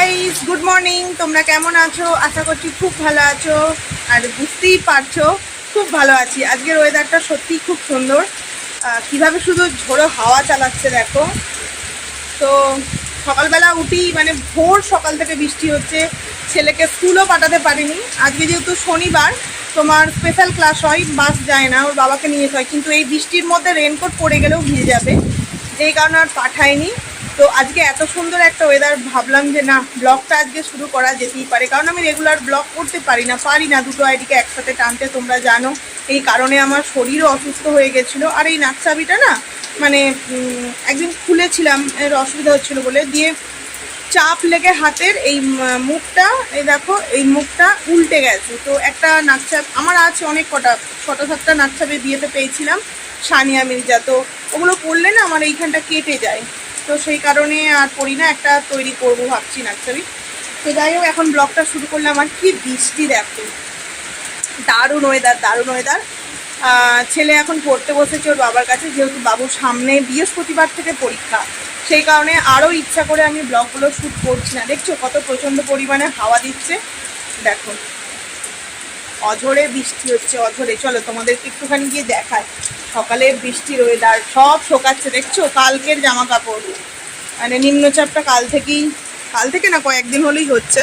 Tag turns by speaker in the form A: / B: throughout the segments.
A: Guys good morning তোমরা কেমন আছো? আশা করছি খুব ভালো আছো আর বুঝতেই পারছ, খুব ভালো আছি। আজকের ওয়েদারটা সত্যি খুব সুন্দর। কীভাবে শুধু ঝোড়ো হাওয়া চালাচ্ছে দেখো। তো সকালবেলা উঠি মানে ভোর সকাল থেকে বৃষ্টি হচ্ছে। ছেলেকে স্কুলও পাঠাতে পারিনি। আজকে যেহেতু শনিবার, তোমার স্পেশাল ক্লাস হয় বাস যায় না, ওর বাবাকে নিয়ে হয় কিন্তু এই বৃষ্টির মধ্যে রেনকোট পড়ে গেলেও ভিজে যাবে। যেই কারণে আর পাঠাইনি তো আজকে এত সুন্দর একটা ওয়েদার ভাবলাম যে না ব্লগটা আজকে শুরু করা যেতেই পারে। কারণ আমি রেগুলার ব্লগ করতে পারি না পারি না দুটো আইডিকে একসাথে টানতে, তোমরা জানো। এই কারণে আমার শরীরও অসুস্থ হয়ে গেছিল। আর এই নাকচাবিটা না মানে একদিন খুলেছিলাম, এর অসুবিধা হচ্ছিল বলে। দিয়ে চাপ লেগে হাতের এই মুখটা, এই দেখো, এই মুখটা উল্টে গেছে। তো একটা নাকচাপ আমার আছে অনেক কটা, ছটা সাতটা নাকচাপে বিয়েতে পেয়েছিলাম, সানিয়া মির্জা। তো ওগুলো পরলে না আমার এইখানটা কেটে যায়। তো সেই কারণে আর পরি না, একটা তৈরি করব ভাবছি নাকচাবি তো যাই হোক, এখন ব্লগটা শুরু করলাম আর কি বৃষ্টি দেখো। দারুণ ওয়েদার দারুণ ওয়েদার ছেলে এখন পড়তে বসেছে ওর বাবার কাছে, যেহেতু বাবুর সামনে বৃহস্পতিবার থেকে পরীক্ষা। সেই কারণে আরও ইচ্ছা করে আমি ব্লগগুলো শ্যুট করছি না। দেখছ কত প্রচণ্ড পরিমাণে হাওয়া দিচ্ছে। দেখো। অঝরে বৃষ্টি হচ্ছে, অঝরে। চলো তোমাদেরকে একটুখানি গিয়ে দেখায় সকালে বৃষ্টির ওয়েদার সব শোকাচ্ছে, দেখছ? কালকের জামা কাপড় মানে নিম্নচাপটা কাল থেকেই, কাল থেকে না কয়েকদিন হলেই হচ্ছে।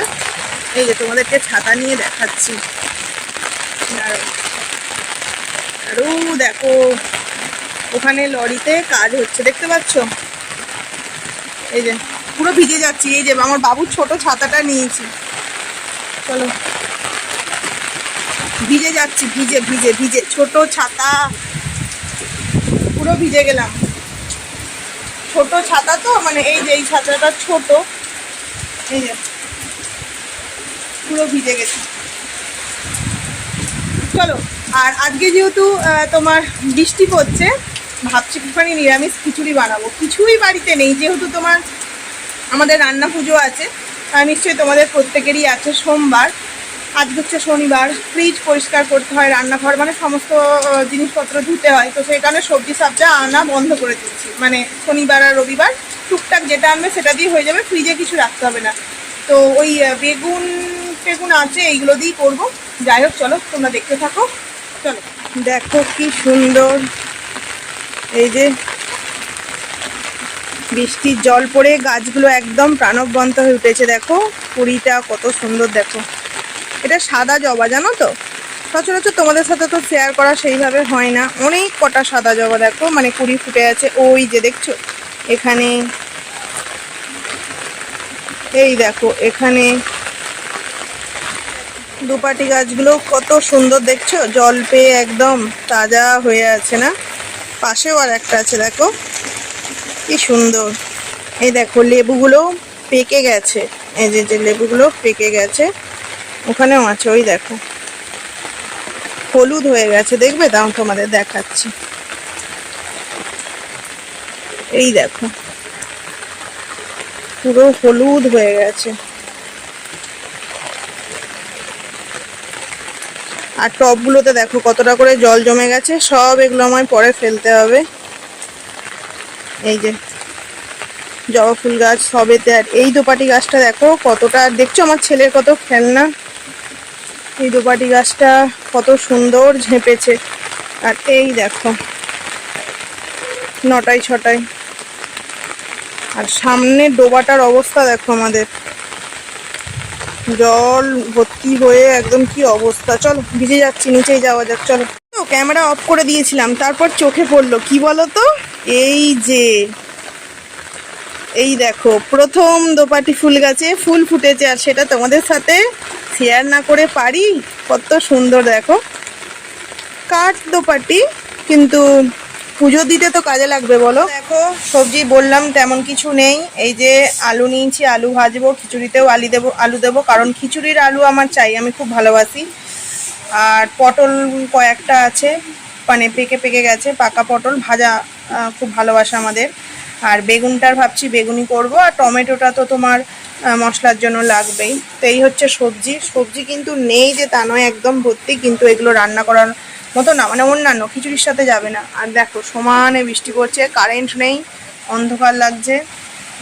A: এই যে তোমাদেরকে ছাতা নিয়ে দেখাচ্ছি। আরও দেখো, ওখানে লরিতে কাজ হচ্ছে, দেখতে পাচ্ছ? এই যে, পুরো ভিজে যাচ্ছি। এই যে, আমার বাবুর ছোট ছাতাটা নিয়েছি। চলো। ভিজে যাচ্ছি, ভিজে ভিজে ভিজে। ছোট ছাতা। পুরো ভিজে গেলাম। ছোট ছাতা তো মানে এই যে এই ছাতাটা ছোট। এই যে, পুরো ভিজে গেছে। চলো, আর আজকে যেহেতু তোমার বৃষ্টি পড়ছে, ভাবছি একটুখানি নিরামিষ খিচুড়ি বানাবো। কিছুই বাড়িতে নেই, যেহেতু তোমার আমাদের রান্না পুজো আছে নিশ্চয়ই তোমাদের প্রত্যেকেরই আছে সোমবার। আজকে হচ্ছে শনিবার ফ্রিজ পরিষ্কার করতে হয়, রান্নাঘর মানে সমস্ত জিনিসপত্র ধুতে হয়। তো সেই কারণে সবজি সাবজা আনা বন্ধ করে দিচ্ছি। মানে শনিবার আর রবিবার টুকটাক যেটা আনবে সেটা দিয়ে হয়ে যাবে ফ্রিজে কিছু রাখতে হবে না। তো ওই বেগুন, টেগুন আছে, এইগুলো দিয়েই করব। যাই হোক, চলো, তোমরা দেখতে থাকো। চলো, দেখো কি সুন্দর। এই যে বৃষ্টির জল পড়ে গাছগুলো একদম প্রাণবন্ত হয়ে উঠেছে, দেখো। কুড়িটা কত সুন্দর, দেখো। এটা সাদা জবা, জানো তো? সচরাচর তোমাদের সাথে তো শেয়ার করা সেইভাবে হয় না। অনেক কটা সাদা জবা দেখো মানে কুড়ি ফুটে আছে। ওই যে দেখছ? এখানে এই দেখো, এখানে দুপাটি গাছগুলো কত সুন্দর দেখছ? জল পেয়ে একদম তাজা হয়ে আছে না? পাশেও আর একটা আছে, দেখো। কি সুন্দর। এই দেখো, লেবুগুলো পেকে গেছে। এই যে যে লেবুগুলো পেকে গেছে। ওখানেও আছে, ওই দেখো। হলুদ হয়ে গেছে, দেখবে? দাও তোমাদের দেখাচ্ছি। এই দেখো। পুরো হলুদ হয়ে গেছে। আর টবগুলোতে দেখো কতটা করে জল জমে গেছে, সব এগুলো আমায় পরে ফেলতে হবে। এই যে, জবা ফুল গাছ সবেতে আর এই দোপাটি গাছটা দেখো কতটা দেখছ আমার ছেলের কত খেলনা? এই দোপাটি গাছটা কত সুন্দর ঝেঁপেছে। আর এই দেখো, নটায় ছটায়। আর সামনে ডোবাটার অবস্থা দেখো আমাদের। জল ভর্তি হয়ে একদম কি অবস্থা। চলো, ভিজে যাচ্ছি, নিচেই যাওয়া যাক, চলো। তো ক্যামেরা অফ করে দিয়েছিলাম, তারপর চোখে পড়ল। কি বলো তো এই যে, এই দেখো, প্রথম দোপাটি ফুল গাছে ফুল ফুটেছে, আর সেটা তোমাদের সাথে শেয়ার না করে পারি? কত সুন্দর, দেখো। কাঠ দোপাটি কিন্তু পুজো দিতে তো কাজে লাগবে, বলো। দেখো, সবজি বললাম, তেমন কিছু নেই। এই যে আলু নিয়েছি, আলু ভাজবো, খিচুড়িতেও আলু দেবো আলু দেবো, কারণ খিচুড়ির আলু আমার চাই, আমি খুব ভালোবাসি। আর পটল কয়েকটা আছে মানে পেকে পেকে গেছে, পাকা পটল ভাজা খুব ভালোবাসা আমাদের। আর বেগুনটার ভাবছি বেগুনি করব। আর টমেটোটা তো তোমার মশলার জন্য লাগবেই। তো এই হচ্ছে সবজি। সবজি কিন্তু নেই যে তা নয়, একদম ভর্তি, কিন্তু এগুলো রান্না করার মতো না মানে অন্যান্য, খিচুড়ির সাথে যাবে না। আর দেখো, সমানে বৃষ্টি করছে কারেন্ট নেই, অন্ধকার লাগছে।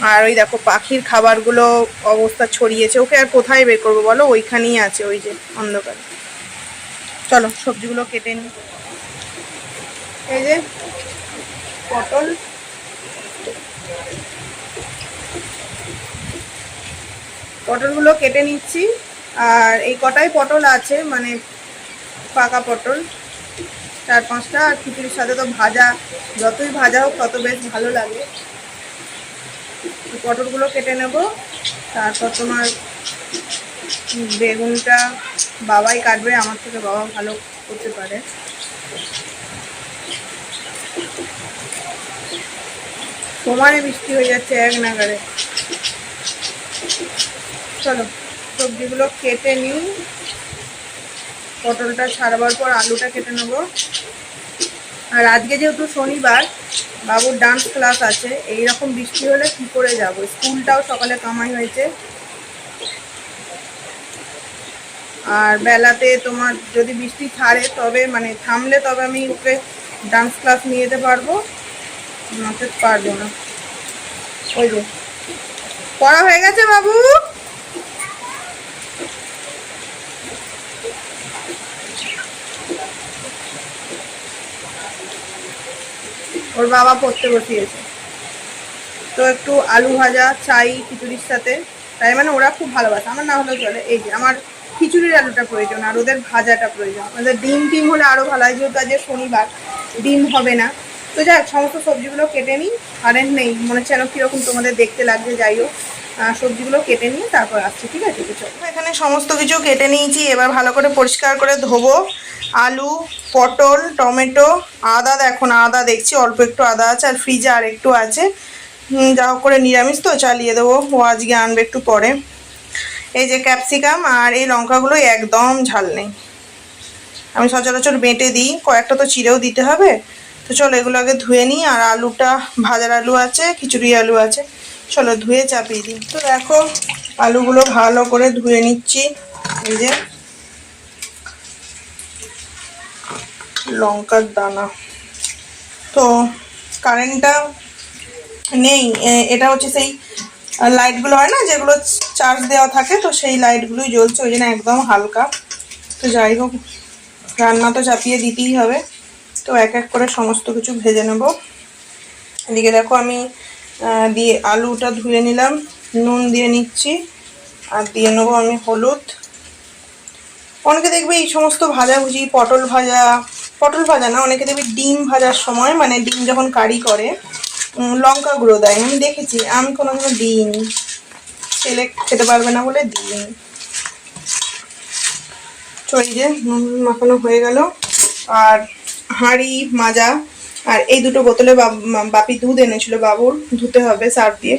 A: আর ওই দেখো, পাখির খাবারগুলো অবস্থা ছড়িয়েছে। ওকে আর কোথায় বের করব বলো? ওইখানেই আছে, ওই যে অন্ধকার। চলো, সবজিগুলো কেটে নিই। এই যে, পটল। পটলগুলো কেটে নিচ্ছি। আর এই কটাই পটল আছে মানে পাকা পটল। চার পাঁচটা, আর খিচুড়ির সাথে তো ভাজা। যতই ভাজা হোক, তত বেশ ভালো লাগে। পটলগুলো কেটে নেব। তারপর তোমার বেগুনটা বাবাই কাটবে, আমার থেকে বাবা ভালো করতে পারে। সমানে বৃষ্টি হয়ে যাচ্ছে এক নাগারে। চলো, সবজিগুলো কেটে নিই। পটলটা ছাড়াবার পর আলুটা কেটে নেব। আর আজকে যেহেতু শনিবার, বাবুর ডান্স ক্লাস আছে এই রকম বৃষ্টি হলে কি করে যাব? স্কুলটাও সকালে কামাই হয়েছে। আর বেলাতে তোমার যদি বৃষ্টি ছাড়ে, তবে মানে থামলে তবে আমি ওকে ডান্স ক্লাস নিয়ে যেতে পারব। নচেত পারব না। ওই যে, পড়া হয়ে গেছে বাবু? ওর বাবা পড়তে বসিয়েছে। তো একটু আলু ভাজা চাই খিচুড়ির সাথে। তাই মানে ওরা খুব ভালোবাসে। আমার না হলেও চলে। এই যে আমার খিচুড়ির আলুটা প্রয়োজন আর ওদের ভাজাটা প্রয়োজন। ওদের ডিম টিম হলে আরও ভালো হয়। যেহেতু আজকে শনিবার ডিম হবে না। তো যাই হোক, সমস্ত সবজিগুলো কেটে নিই। কারেন্ট নেই। মনে হচ্ছে যেন কীরকম তোমাদের দেখতে লাগছে। যাই হোক সবজিগুলো কেটে নিয়ে তারপর আসছি, ঠিক আছে? এখানে সমস্ত কিছু কেটে নিয়েছি। এবার ভালো করে পরিষ্কার করে ধোবো। আলু, পটল, টমেটো, আদা দেখো না আদা দেখছি, অল্প একটু আদা আছে আর ফ্রিজে আর একটু আছে। যা হোক করে নিরামিষ তো, চালিয়ে দেবো। ও আজকে আনবে একটু পরে। এই যে ক্যাপসিকাম আর এই লঙ্কাগুলো একদম ঝাল নেই। আমি সচরাচর বেটে দিই, কয়েকটা তো চিড়েও দিতে হবে। তো চলো এগুলো আগে ধুয়ে নিই। আর আলুটা, ভাজার আলু আছে, খিচুড়ি আলু আছে। চলো ধুয়ে চাপিয়ে দিই। তো দেখো, আলুগুলো ভালো করে ধুয়ে নিচ্ছি। এই যে, লঙ্কার দানা। তো কারেন্টটা নেই এটা হচ্ছে সেই লাইটগুলো হয় না, যেগুলো চার্জ দেওয়া থাকে, তো সেই লাইটগুলোই জ্বলছে, ওই জন্য একদম হালকা। তো যাই হোক, রান্না তো চাপিয়ে দিতেই হবে। তো এক এক করে সমস্ত কিছু ভেজে নেব। এদিকে দেখো আমি দিয়ে আলুটা ধুয়ে নিলাম, নুন দিয়ে নিচ্ছি, আর দিয়ে নেব আমি হলুদ। অনেকে দেখবে এই সমস্ত ভাজাভুজি, পটল ভাজা পটল ভাজা না, অনেকে দেখবে ডিম ভাজার সময় মানে ডিম যখন কারি করে লঙ্কা গুঁড়ো দেয়। আমি দেখেছি, আমি কোনোদিনও দিইনি। ছেলে খেতে পারবে না বলে দিইনি। চই যে নুন মাখানো হয়ে গেল। আর হাঁড়ি, মাজা আর এই দুটো বোতলে বাপি দুধ এনেছিল বাবুর, ধুতে হবে সার্ফ দিয়ে।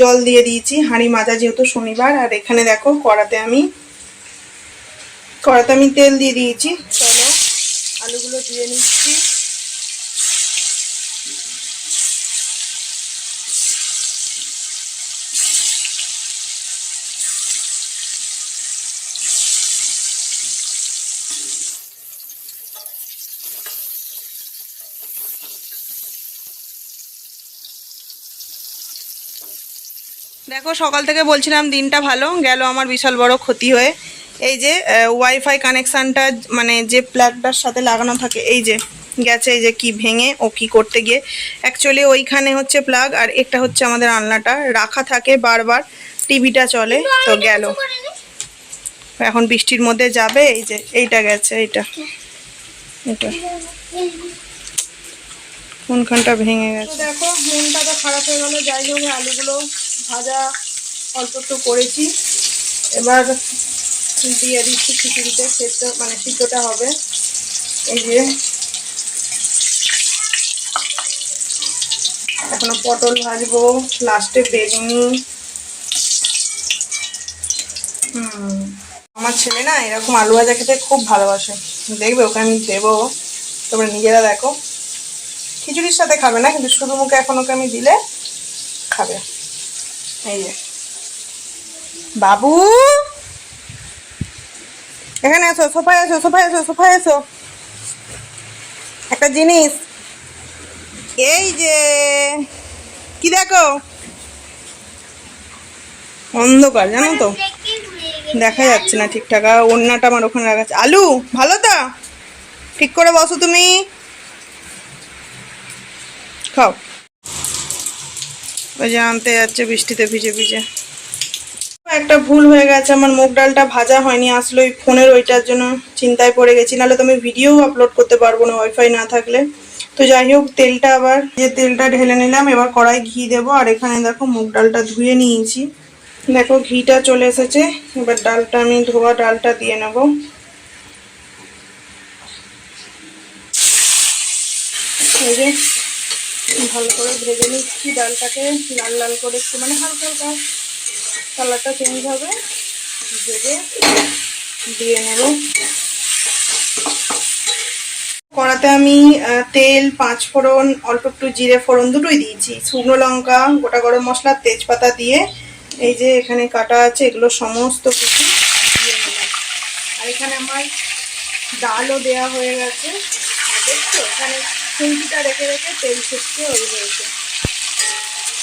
A: জল দিয়ে দিয়েছি, হাঁড়ি মাজা যেহেতু শনিবার, আর এখানে দেখো কড়াতে আমি কড়াতে আমি তেল দিয়ে দিয়েছি। চলো, আলুগুলো দিয়ে নিচ্ছি। দেখো সকাল থেকে বলছিলাম দিনটা ভালো গেল আমার বিশাল বড় ক্ষতি হয়ে। এই যে ওয়াইফাই কানেকশানটা মানে যে প্লাগটার সাথে লাগানো থাকে এই যে গেছে এই যে কি ভেঙে ও কি করতে গিয়ে। অ্যাকচুয়ালি ওইখানে হচ্ছে প্লাগ আর একটা হচ্ছে আমাদের আলনাটা। রাখা থাকে বারবার টিভিটা চলে তো গেল। এখন বৃষ্টির মধ্যে যাবে এই যে এইটা গেছে এইটা। এটা। কোনখানটা ভেঙে গেছে? দেখো মনটা তো খারাপ হয়ে গেল যাই হোক আলুগুলো ভাজা অল্প একটু করেছি। এবার দিয়ে দিচ্ছি খিচুড়িতে, সেদ্ধ মানে সিদ্ধটা হবে। এই যে এখনও পটল ভাজবো, লাস্টে বেগুনি। হুম, আমার ছেলে না এরকম আলু ভাজা খেতে খুব ভালোবাসে। দেখবে ওকে আমি দেবো। তোমরা নিজেরা দেখো। খিচুড়ির সাথে খাবে না, কিন্তু শুধু মুখে এখন ওকে আমি দিলে খাবে। বাবু? এখানে এসো, সোফায় এসো সোফায় এসো সোফায় এসো। একটা জিনিস। এই যে, কি দেখো? অন্ধকার, জানো তো? দেখা যাচ্ছে না ঠিকঠাক। আর অন্যটা আমার ওখানে রাখা আছে। আলু, ভালো তো? ঠিক করে বসো তুমি। খাও। ওই যে আনতে যাচ্ছে, বৃষ্টিতে ভিজে ভিজে। একটা ভুল হয়ে গেছে, আমার মুগ ডালটা ভাজা হয়নি, আসলে ওই ফোনের ওইটার জন্য চিন্তায় পড়ে গেছি। নাহলে তো আমি ভিডিও আপলোড করতে পারব না ওয়াইফাই না থাকলে। তো যাই হোক, তেলটা আবার, যে তেলটা ঢেলে নিলাম, এবার কড়াই ঘি দেবো, আর এখানে দেখো মুগ ডালটা ধুয়ে নিয়েছি। দেখো ঘিটা চলে এসেছে, এবার ডালটা আমি ধোয়া ডালটা দিয়ে নেব। এই যে ভালো করে ভেজে নিচ্ছি, ডালটাকে লাল লাল করে একটু মানে হালকা হালকা। কালারটা চেঞ্জ হবে, ভেজে দিয়ে নেব। কড়াতে আমি তেল পাঁচ ফোড়ন অল্প একটু জিরে ফোড়ন দুটোই দিয়েছি। শুকনো লঙ্কা, গোটা গরম মশলা, তেজপাতা দিয়ে এই যে এখানে কাটা আছে, এগুলো সমস্ত কিছু দিয়ে নিলাম আর এখানে আমার ডালও দেয়া হয়ে গেছে। দেখছ, এখানে খুন্তিটা রেখে রেখে তেল ছিটকে ওই হয়েছে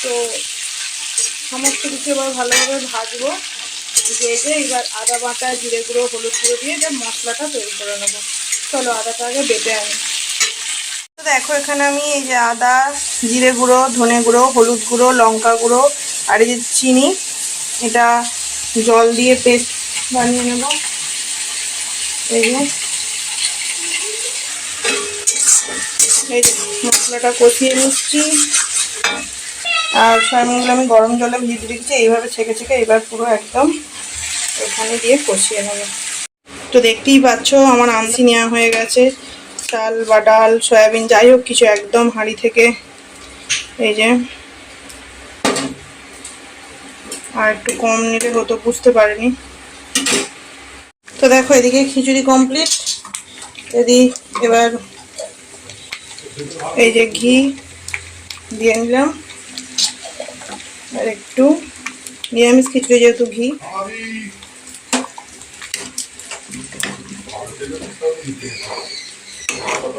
A: তো সমস্ত কিছু এবার ভালোভাবে ভাজবো, ভেজে এবার আদা বাটা, জিরে গুঁড়ো, হলুদ গুঁড়ো দিয়ে যে মশলাটা তৈরি করে নেব। চলো আদাটা আগে বেটে আনি। তো দেখো, এখানে আমি এই যে আদা, জিরে গুঁড়ো, ধনে গুঁড়ো, হলুদ গুঁড়ো, লঙ্কা গুঁড়ো আর এই যে চিনি, এটা জল দিয়ে পেস্ট বানিয়ে নেব। এই যে এই যে মশলাটা কষিয়ে নিচ্ছি। আর সয়াবিনগুলো আমি গরম জলে ভিজে রেখেছি এইভাবে ছেঁকে ছেঁকে এবার পুরো একদম ওখানে দিয়ে কষিয়ে নেব। তো দেখতেই পাচ্ছ, আমার আমসি নেওয়া হয়ে গেছে। চাল বা ডাল, সয়াবিন, যাই হোক, কিছু একদম হাঁড়ি থেকে। এই যে। আর একটু কম নিলে হতো, বুঝতে পারিনি। তো দেখো, এদিকে খিচুড়ি কমপ্লিট যদি এবার এই যে ঘি দিয়ে নিলাম। আর একটু নিরামিষ খিচুড়ি যেহেতু ঘি।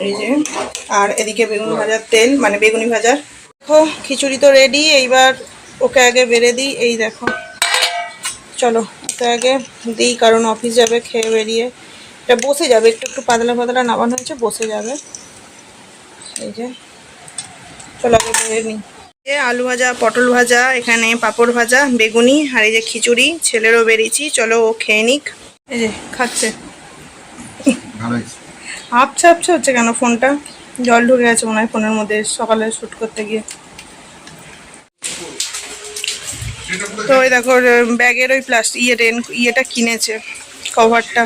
A: এই যে, আর এদিকে বেগুন ভাজার তেল মানে বেগুনি ভাজার। দেখো, খিচুড়ি তো রেডি এইবার ওকে আগে বেড়ে দিই। এই দেখো, চলো, ওকে আগে দিই, কারণ অফিস যাবে, খেয়ে বেরিয়ে। এটা বসে যাবে, একটু একটু পাতলা পাতলা নামানো হয়েছে, বসে যাবে। এই যে চলো আগে বেড়ে নিই। আলু ভাজা পটল ভাজা এখানে পাঁপড় ভাজা বেগুনি আর এই যে খিচুড়ি ছেলেরও বেরিয়েছি চলো ও খেয়ে নিক। এই যে খাচ্ছে। আপছা আপছা হচ্ছে কেন ফোনটা? জল ঢুকে গেছে মনে হয় ফোনের মধ্যে সকালে শ্যুট করতে গিয়ে। তো ওই দেখো ব্যাগের ওই প্লাস্টিক ইয়ে রেন ইয়েটা কিনেছে কভারটা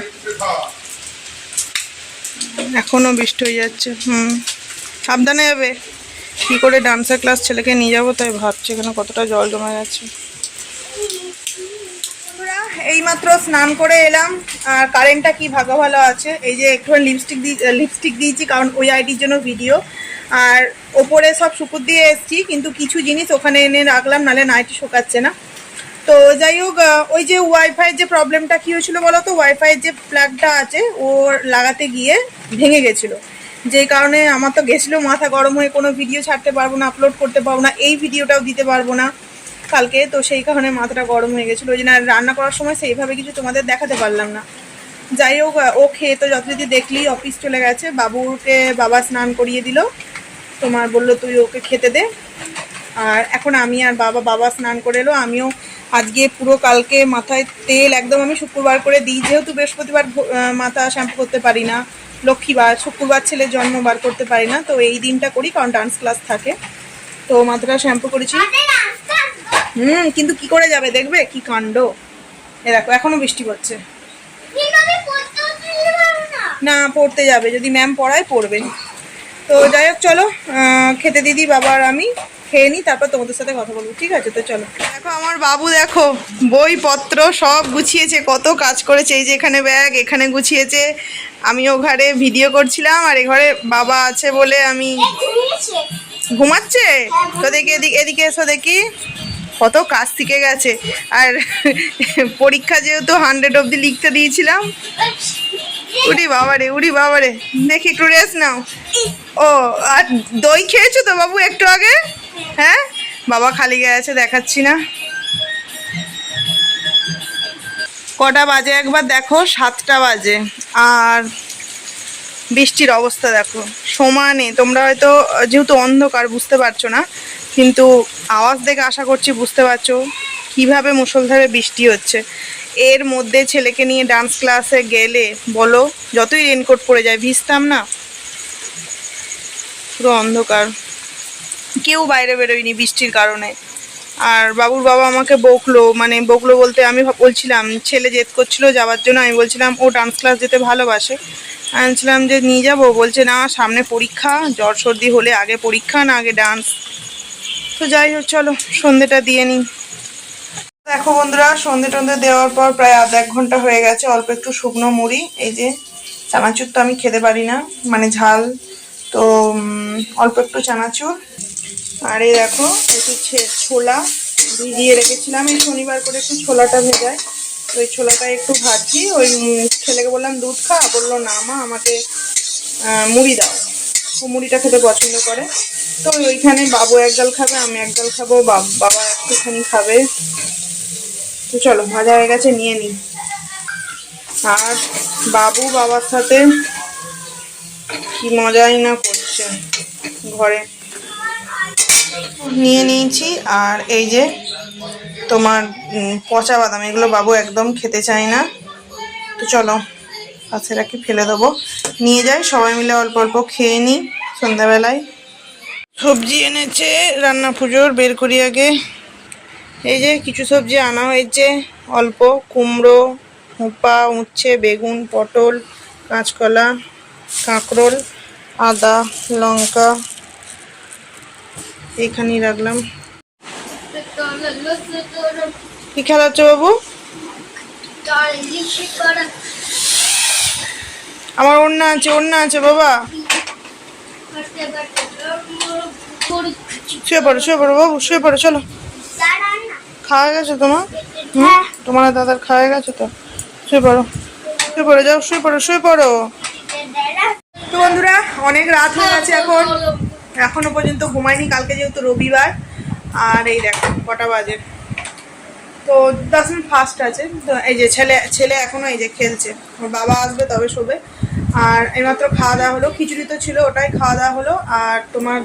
A: এখনও বৃষ্টি হয়ে যাচ্ছে হুম। সাবধানে যাবে। কি করে ডান্সার ক্লাস ছেলেকে নিয়ে যাব তাই ভাবছি এখানে কতটা জল জমে গেছে। এইমাত্র স্নান করে এলাম। আর কারেন্টটা কি ভালো ভালো আছে? এই যে একটু লিপস্টিক দিয়ে লিপস্টিক দিয়েছি কারণ ওই আইডির জন্য ভিডিও আর ওপরে সব শুকুর দিয়ে এসছি, কিন্তু কিছু জিনিস ওখানে এনে রাখলাম, নালে নাইটি শুকাচ্ছে না। তো যাই হোক ওই যে ওয়াইফাইয়ের যে প্রবলেমটা কী হয়েছিল বলো তো? ওয়াইফাইয়ের যে প্ল্যাগটা আছে ও লাগাতে গিয়ে ভেঙে গেছিল। যেই কারণে আমার তো গেছিল মাথা গরম হয়ে কোনো ভিডিও ছাড়তে পারব না আপলোড করতে পারব না, এই ভিডিওটাও দিতে পারব না কালকে, তো সেই কারণে মাথাটা গরম হয়ে গেছিল। ওই জন্য রান্না করার সময় সেইভাবে কিছু তোমাদের দেখাতে পারলাম না। যাই হোক ও খেয়ে তো যথারীতি দেখলি অফিস চলে গেছে, বাবুকে বাবা স্নান করিয়ে দিল। তোমার বলল তুই ওকে খেতে দে। আর এখন আমি আর বাবা বাবা স্নান করে এলো, আমিও আজকে পুরো কালকে মাথায় তেল একদম আমি শুক্রবার করে দিই, যেহেতু বৃহস্পতিবার মাথা শ্যাম্পু করতে পারি না। লক্ষ্মীবার শুক্রবার ছেলের জন্ম বার করতে পারি না, তো এই দিনটা করি, কারণ ডান্স ক্লাস থাকে। তো মাথাটা শ্যাম্পু করেছি। হুম, কিন্তু কি করে যাবে দেখবে? কি কাণ্ড? এ দেখো, এখনও বৃষ্টি পড়ছে। না, পড়তে যাবে। যদি ম্যাম পড়ায়, পড়বে। তো যাই হোক, চলো খেতে দিদি, বাবা আর আমি। খেয়ে নিই তারপর তোমাদের সাথে কথা বলব। ঠিক আছে, তো চলো। দেখো আমার বাবু, দেখো, বইপত্র সব গুছিয়েছে, কত কাজ করেছে, এই যে এখানে ব্যাগ, এখানে গুছিয়েছে। আমিও ঘরে ভিডিও করছিলাম, আর এ ঘরে বাবা আছে বলে আমি ঘুমাচ্ছে? তো দেখি এদিকে এদিকে এসো দেখি। কত কাজ শিখে গেছে। আর পরীক্ষা যেহেতু হান্ড্রেড অবধি লিখতে দিয়েছিলাম। উড়ি বাবারে উড়ি বাবারে দেখি, একটু রেস্ট নাও। ও, আর দই খেয়েছো তো বাবু একটু আগে? হ্যাঁ? বাবা খালি গায়ে আছে, দেখাচ্ছি না। কটা বাজে? একবার দেখো, সাতটা বাজে। আর বৃষ্টির অবস্থা দেখো। সমানে তোমরা হয়তো, যেহেতু অন্ধকার, বুঝতে পারছ না। কিন্তু আওয়াজ দেখে আশা করছি বুঝতে পারছ কীভাবে মুসলধারে বৃষ্টি হচ্ছে। এর মধ্যে ছেলেকে নিয়ে ডান্স ক্লাসে গেলে, বলো, যতই রেনকোট পরে যায়, ভিজতাম না? পুরো অন্ধকার। কেউ বাইরে বেরোয়নি বৃষ্টির কারণে। আর বাবুর বাবা আমাকে বকলো মানে বকলো বলতে আমি বলছিলাম, ছেলে জেদ করছিল যাওয়ার জন্য। আমি বলছিলাম, ও ডান্স ক্লাস যেতে ভালোবাসে। আমি বলছিলাম যে, নিয়ে যাব? বলছে, না, সামনে পরীক্ষা, জ্বর সর্দি হলে আগে পরীক্ষা, না আগে ডান্স তো যাই হোক, চলো, সন্ধেটা দিয়ে নিই। দেখো বন্ধুরা, সন্ধে টন্ধে দেওয়ার পর প্রায় আধ এক ঘণ্টা হয়ে গেছে, অল্প একটু শুকনো মুড়ি, এই যে চানাচুর তো আমি খেতে পারি না মানে ঝাল, তো অল্প একটু চানাচুর আর এই দেখো একটু ছোলা ভিজিয়ে রেখেছিলাম। এই শনিবার করে একটু ছোলাটা ভেজায় ওই ছোলাটা একটু ভাজি। ওই ছেলেকে বললাম, দুধ খা? বলল, না মা, আমাকে মুড়ি দাও। ও মুড়িটা খেতে পছন্দ করে। তো ওইখানে বাবু এক গাল খাবে, আমি এক গাল খাব বাবা একটুখানি খাবে। তো চলো, ভাজা হয়ে গেছে, নিয়ে নিই। আর বাবু বাবার সাথে কি মজাই না করছে ঘরে। নিয়ে নিয়েছি। আর এই যে তোমার পচা বাদাম, এগুলো বাবু একদম খেতে চায় না। তো চলো কাছে রাখি, ফেলে দেবো। নিয়ে যাই, সবাই মিলে অল্প অল্প খেয়ে নিই সন্ধ্যাবেলায়। সবজি এনেছে, রান্না পুজোর, বের করি আগে। এই যে কিছু সবজি আনা হয়েছে, অল্প কুমড়ো হুপা উচ্ছে, বেগুন, পটল, কাঁচকলা, কাঁকরোল, আদা, লঙ্কা এইখানেই রাখলাম। কি খেলাচ্ছ বাবু? আমার অন্য আছে ওড়না আছে বাবা। শুয়ে পড়ো শুয়ে পড়ো বাবু শুয়ে পড়ো চলো। খাওয়া গেছে তোমার? হুম? তোমার আর দাদার খাওয়া গেছে তো? শুয়ে পড়ো শুয়ে পড়ো যাও শুয়ে পড়ো শুয়ে পড়ো। তো বন্ধুরা অনেক রাত হয়ে গেছে এখন। এখনও পর্যন্ত ঘুমাইনি কালকে যেহেতু রবিবার। আর এই দেখো, কটা বাজে। তো দশ মিনিট ফাস্ট আছে। তো এই যে ছেলে ছেলে এখনও এই যে খেলছে। ওর বাবা আসবে তবে শোবে। আর এইমাত্র খাওয়া দাওয়া হলো, খিচুড়ি তো ছিল, ওটাই খাওয়া দাওয়া হলো। আর তোমার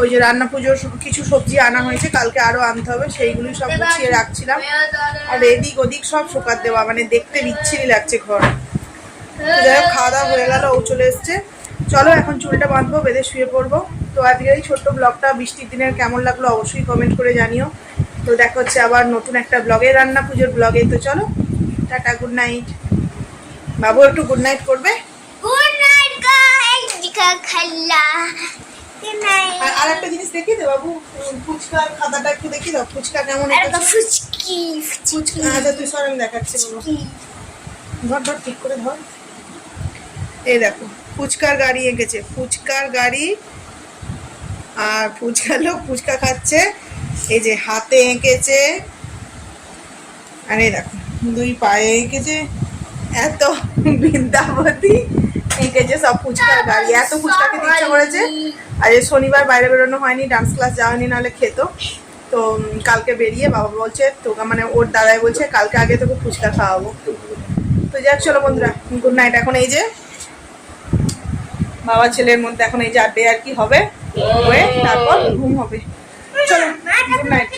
A: ওই যে রান্না পুজোর কিছু সবজি আনা হয়েছে, কালকে আরও আনতে হবে সেইগুলি সব গুছিয়ে রাখছিলাম। আর এদিক ওদিক সব শোকাত দেওয়া মানে দেখতে বিচ্ছিরি লাগছে ঘর। যাই হোক, খাওয়া দাওয়া হয়ে গেল, ও চলে এসছে। চলো এখন চুলটা বাঁধবো বেঁধে শুয়ে পড়ব। তো আজকের এই ছোট্ট ব্লগটা বৃষ্টির দিনের কেমন লাগল অবশ্যই কমেন্ট করে জানিও। তো দেখা হচ্ছে আবার নতুন একটা ব্লগে রান্না পুজোর ব্লগে তো চলো টাটা গুড নাইট বাবু একটু গুড নাইট করবে. আর একটা জিনিস দে বাবু উম, ফুচকার খাতাটা একটু দেখি দাও ফুচকা কেমন ফুচকা আচ্ছা তুই সর আমি দেখাচ্ছি. ধর ধর ঠিক করে ধর। এই দেখো। ফুচকার গাড়ি এঁকেছে। ফুচকার গাড়ি আর ফুচকা লোক ফুচকা খাচ্ছে। এই যে হাতে এঁকেছে। আর এই দেখো দুই পায়ে এঁকেছে। এত বৃন্দাবতী এঁকেছে সব ফুচকার গাড়ি। এত ফুচকা খেতে ইচ্ছা করেছে আর এই শনিবার বাইরে বেরোনো হয়নি ডান্স ক্লাস যাওয়া যাওয়ানি নাহলে খেত। তো কালকে বেরিয়ে বাবা বলছে তোকে মানে ওর দাদাই বলছে কালকে আগে তোকে ফুচকা খাওয়াবো। তো যাক চলো বন্ধুরা গুড নাইট। এখন এই যে বাবা ছেলের মধ্যে এখন এই যাবে আড্ডে আর কি হবে হয়ে তারপর ঘুম হবে। চলো গুড নাইট